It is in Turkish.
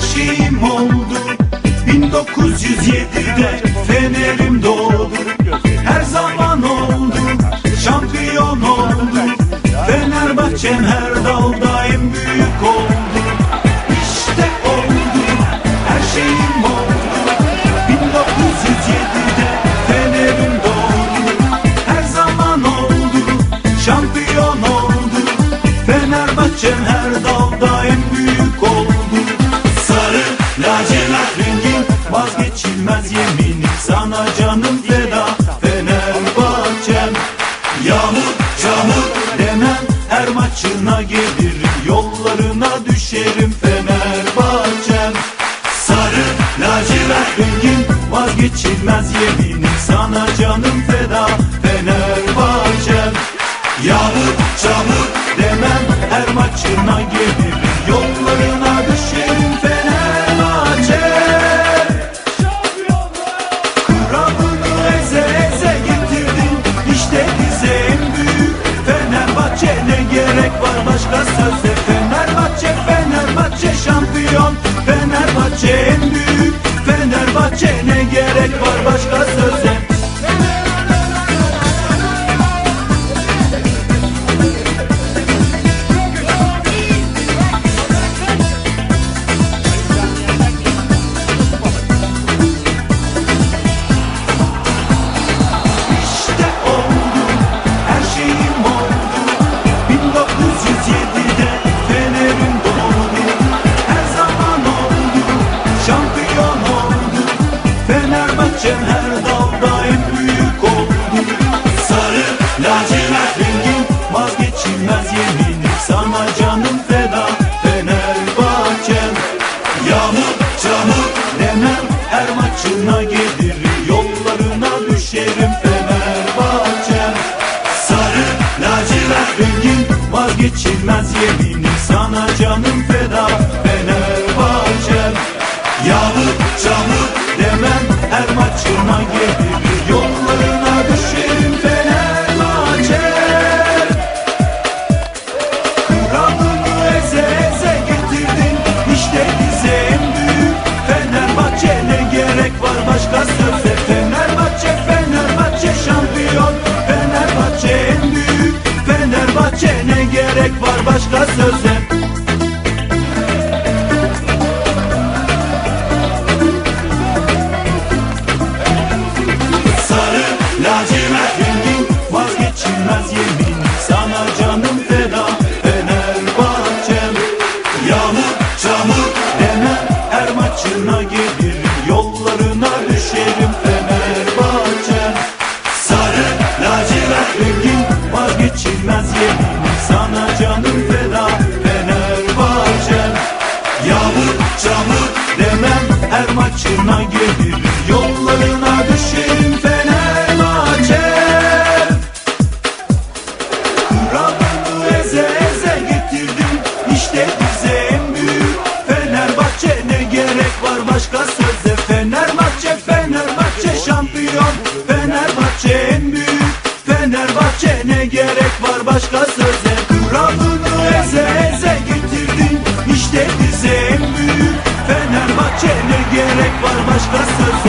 şeyim oldu. 1907'de Fener'im doğdu. Her zaman oldu Şampiyon oldu Fenerbahçem her dalda Sana canım feda. Fenerbahçem Yağmur çamur demem. Her maçına gelirim Yollarına düşerim. Fenerbahçem Sarı lacivert rengin vazgeçilmez yeminim başka söze Çamur demem her maçına gelirim Yollarına düşerim Fenerbahçem Sarı lacivert rengin vazgeçilmez yeminim Sana canım feda Fenerbahçem Yağmur çamur söze Sarı lacivert rengin vazgeçilmez yemin. Sana canım feda Fenerbahçem Yağmur çamur demem her maçına gelirim Yollarına düşerim Fenerbahçem Sarı lacivert rengin vazgeçilmez yemin her maçına gelirim Yollarına düşerim Fenerbahçe. Kralını eze eze getirdin İşte bize en büyük Fenerbahçe. Ne gerek var başka söze? Fenerbahçe Fenerbahçe şampiyon. Fenerbahçe en büyük Fenerbahçe. Ne gerek var başka söze? Kralını eze eze getirdin İşte bize en büyük Fenerbahçe Gerçeğe gerek var başkası.